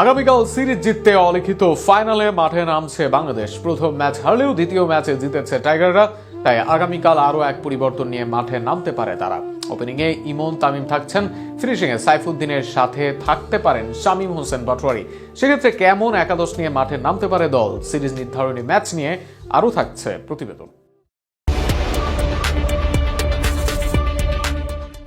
আগামীকাল সিরিজ জিততে অলিখিত ফাইনালে মাঠে নামছে বাংলাদেশ। প্রথম ম্যাচ হারলেও দ্বিতীয় ম্যাচে জিতেছে টাইগাররা, তাই আগামীকাল আরও এক পরিবর্তন নিয়ে মাঠে নামতে পারে তারা। ওপেনিংয়ে ইমন তামিম থাকছেন, ফিনিশিংয়ে সাইফুদ্দিনের সাথে থাকতে পারেন শামীম হোসেন পাটোয়ারি সেক্ষেত্রে কেমন একাদশ নিয়ে মাঠে নামতে পারে দল? সিরিজ নির্ধারণী ম্যাচ নিয়ে আরও থাকছে প্রতিবেদন।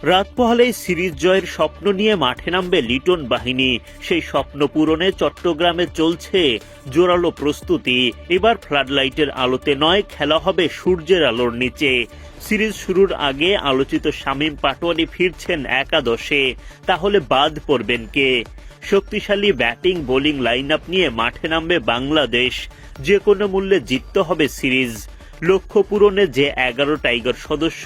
রাত পোহালেই সিরিজ জয়ের স্বপ্ন নিয়ে মাঠে নামবে লিটন বাহিনী। সেই স্বপ্ন পূরণে চট্টগ্রামে চলছে জোরালো প্রস্তুতি। এবার ফ্লাডলাইটের আলোতে নয়, খেলা হবে সূর্যের আলোর নিচে। সিরিজ শুরুর আগে আলোচিত শামীম পাটোয়ারি ফিরছেন একাদশে। তাহলে বাদ পড়বেন কে? শক্তিশালী ব্যাটিং, বোলিং লাইন আপ নিয়ে মাঠে নামবে বাংলাদেশ। যে কোনো মূল্যে জিততে হবে সিরিজ। লক্ষ্য পূরণে যে এগারো টাইগার সদস্য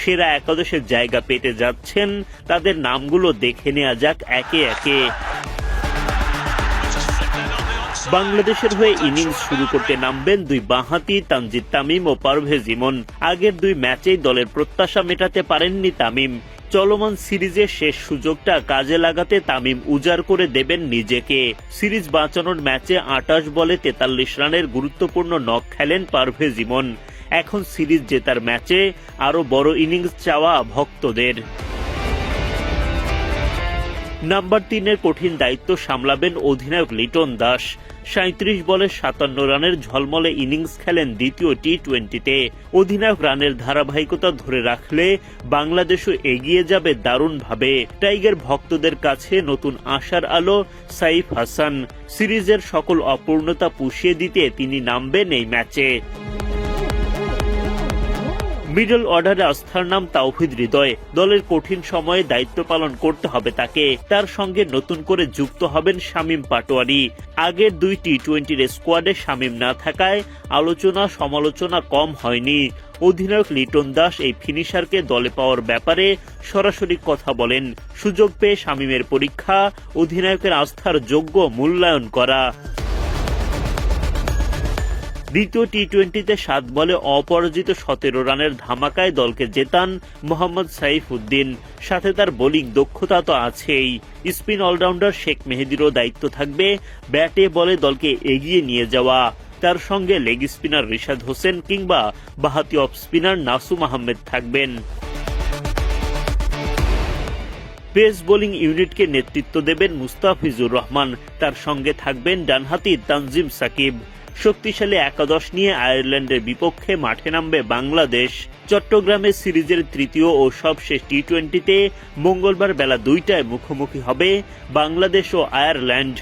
সেরা একাদশের জায়গা পেতে যাচ্ছেন, তাদের নামগুলো দেখে নেওয়া যাক একে একে। বাংলাদেশের হয়ে ইনিংস শুরু করতে নামবেন দুই বাঁহাতি তানজিদ তামিম ও পারভেজ ইমন। আগের দুই ম্যাচেই দলের প্রত্যাশা মেটাতে পারেননি তামিম। চলমান সিরিজের শেষ সুযোগটা কাজে লাগাতে তামিম উজাড় করে দেবেন নিজেকে। সিরিজ বাঁচানোর ম্যাচে আটাশ বলে তেতাল্লিশ রানের গুরুত্বপূর্ণ নক খেলেন পারভেজ ইমন এখন সিরিজ জেতার ম্যাচে আরও বড় ইনিংস চাওয়া ভক্তদের। নাম্বার তিনের কঠিন দায়িত্ব সামলাবেন অধিনায়ক লিটন দাস। সাঁত্রিশ বলে সাতান্ন রানের ঝলমলে ইনিংস খেলেন দ্বিতীয় টি টোয়েন্টিতে অধিনায়ক রানের ধারাবাহিকতা ধরে রাখলে বাংলাদেশও এগিয়ে যাবে দারুণভাবে। টাইগার ভক্তদের কাছে নতুন আশার আলো, সাইফ হাসান। সিরিজের সকল অপূর্ণতা পুষিয়ে দিতে তিনি নামবেন এই ম্যাচে। মিডল অর্ডারে আস্থার নাম তাওহিদ হৃদয়। দলের কঠিন সময়ে দায়িত্ব পালন করতে হবে তাকে। তার সঙ্গে নতুন করে যুক্ত হবেন শামীম পাটোয়ারি। আগের দুই টি টোয়েন্টির স্কোয়াডে শামীম না থাকায় আলোচনা সমালোচনা কম হয়নি। অধিনায়ক লিটন দাস এই ফিনিশারকে দলে পাওয়ার ব্যাপারে সরাসরি কথা বলেন। সুযোগ পেয়ে শামীমের পরীক্ষা, অধিনায়কের আস্থার যোগ্য মূল্যায়ন করা। দ্বিতীয় টি টোয়েন্টিতে সাত বলে অপরাজিত সতেরো রানের ধামাকায় দলকে জেতান মোহাম্মদ সাইফ উদ্দিন সাথে তার বোলিং দক্ষতা তো আছেই। স্পিন অলরাউন্ডার শেখ মেহেদিরও দায়িত্ব থাকবে ব্যাটে বলে দলকে এগিয়ে নিয়ে যাওয়া। তার সঙ্গে লেগ স্পিনার রিশাদ হোসেন কিংবা বাহাতি অফ স্পিনার নাসুম আহমেদ থাকবেন। পেস বোলিং ইউনিটকে নেতৃত্ব দেবেন মুস্তাফিজুর রহমান। তার সঙ্গে থাকবেন ডানহাতি তানজিম সাকিব। শক্তিশালী একাদশ নিয়ে আয়ারল্যান্ডের বিপক্ষে মাঠে নামবে বাংলাদেশ। চট্টগ্রামে সিরিজের তৃতীয় ও সবশেষ টি টোয়েন্টিতে মঙ্গলবার বেলা দুইটায় মুখোমুখি হবে বাংলাদেশ ও আয়ারল্যান্ড।